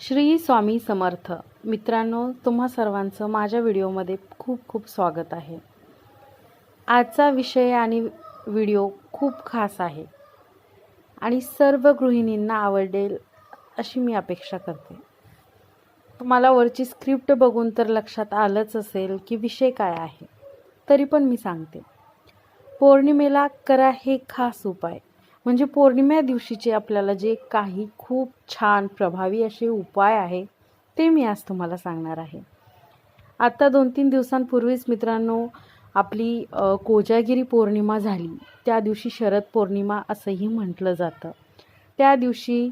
श्री स्वामी समर्थ. मित्रांनो तुम्हा सर्वांचं माझ्या व्हिडिओमध्ये खूप खूप स्वागत आहे. आजचा विषय आणि व्हिडिओ खूप खास आहे. आणि सर्व गृहिणींना आवडेल अशी मी अपेक्षा करते. तुम्हाला वरची स्क्रिप्ट बघून तर लक्षात आलंच असेल की विषय काय आहे. तरी पण मी सांगते. पौर्णिमेला करा हे खास उपाय. म्हणजे पौर्णिमा दिवशीचे आपल्याला जे काही खूप छान प्रभावी असे उपाय आहे ते मी आज तुम्हाला सांगणार आहे. आत्ता दोन तीन दिवसांपूर्वीच मित्रांनो आपली कोजागिरी पौर्णिमा झाली. त्या दिवशी शरद पौर्णिमा असंही म्हटलं जातं. त्या दिवशी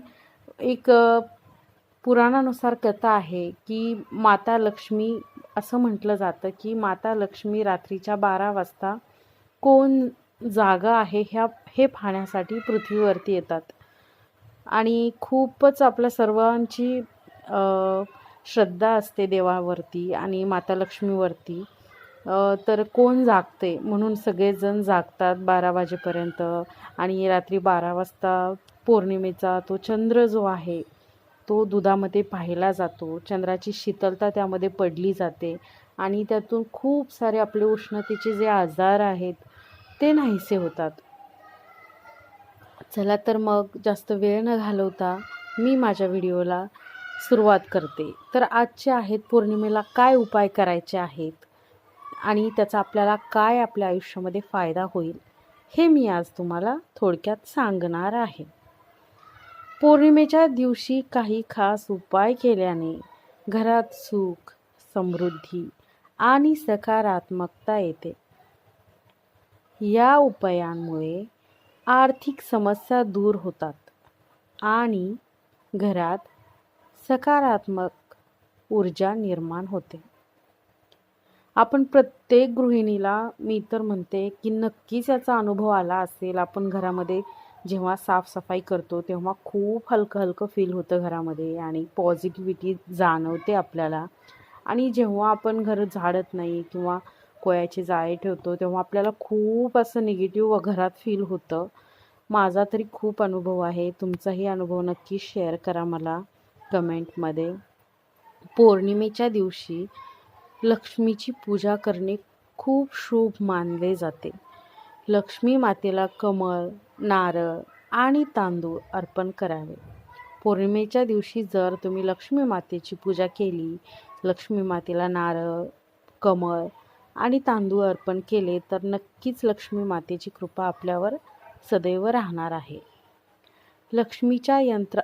एक पुराणानुसार कथा आहे की माता लक्ष्मी असं म्हटलं जातं की माता लक्ष्मी रात्रीच्या बारा वाजता कोण जागा आहे ह्या हे पाहण्यासाठी पृथ्वीवरती येतात. आणि खूपच आपल्या सर्वांची श्रद्धा असते देवावरती आणि माता लक्ष्मीवरती. तर कोण जागते? म्हणून सगळेजण जागतात बारा वाजेपर्यंत. आणि रात्री बारा वाजता पौर्णिमेचा तो चंद्र जो आहे तो दुधामध्ये पाहिला जातो. चंद्राची शीतलता त्यामध्ये पडली जाते. आणि त्यातून खूप सारे आपले उष्णतेचे जे आजार आहेत ते नाहीसे होतात. चला तर मग जास्त वेळ न घालवता मी माझ्या व्हिडिओला सुरुवात करते. तर आजचे आहेत पौर्णिमेला काय उपाय करायचे आहेत? आणि त्याचा आपल्याला काय आपल्या आयुष्यामध्ये फायदा होईल? हे मी आज तुम्हाला थोडक्यात सांगणार आहे. पौर्णिमेच्या दिवशी काही खास उपाय केल्याने घरात सुख समृद्धी आणि सकारात्मकता येते. या उपायांमुळे आर्थिक समस्या दूर होतात आणि घरात सकारात्मक ऊर्जा निर्माण होते. आपण प्रत्येक गृहिणीला मी तर म्हणते की नक्कीच याचा अनुभव आला असेल. आपण घरामध्ये जेव्हा साफसफाई करतो तेव्हा खूप हलकं हलकं फील होतं घरामध्ये आणि पॉझिटिव्हिटी जाणवते आपल्याला. आणि जेव्हा आपण घर झाडत नाही किंवा कोयाची जाळे ठेवतो तेव्हा आपल्याला खूप असं निगेटिव्ह घरात फील होतं. माझा तरी खूप अनुभव आहे. तुमचाही अनुभव नक्की शेअर करा मला कमेंटमध्ये पौर्णिमेच्या दिवशी लक्ष्मीची पूजा करणे खूप शुभ मानले जाते. लक्ष्मी मातेला कमळ नारळ आणि तांदूळ अर्पण करावे. पौर्णिमेच्या दिवशी जर तुम्ही लक्ष्मी मातेची पूजा केली लक्ष्मी मातेला नारळ कमळ आणि तांदूळ अर्पण केले तर नक्कीच लक्ष्मी मातेची कृपा आपल्यावर सदैव राहणार आहे. लक्ष्मीच्या यंत्र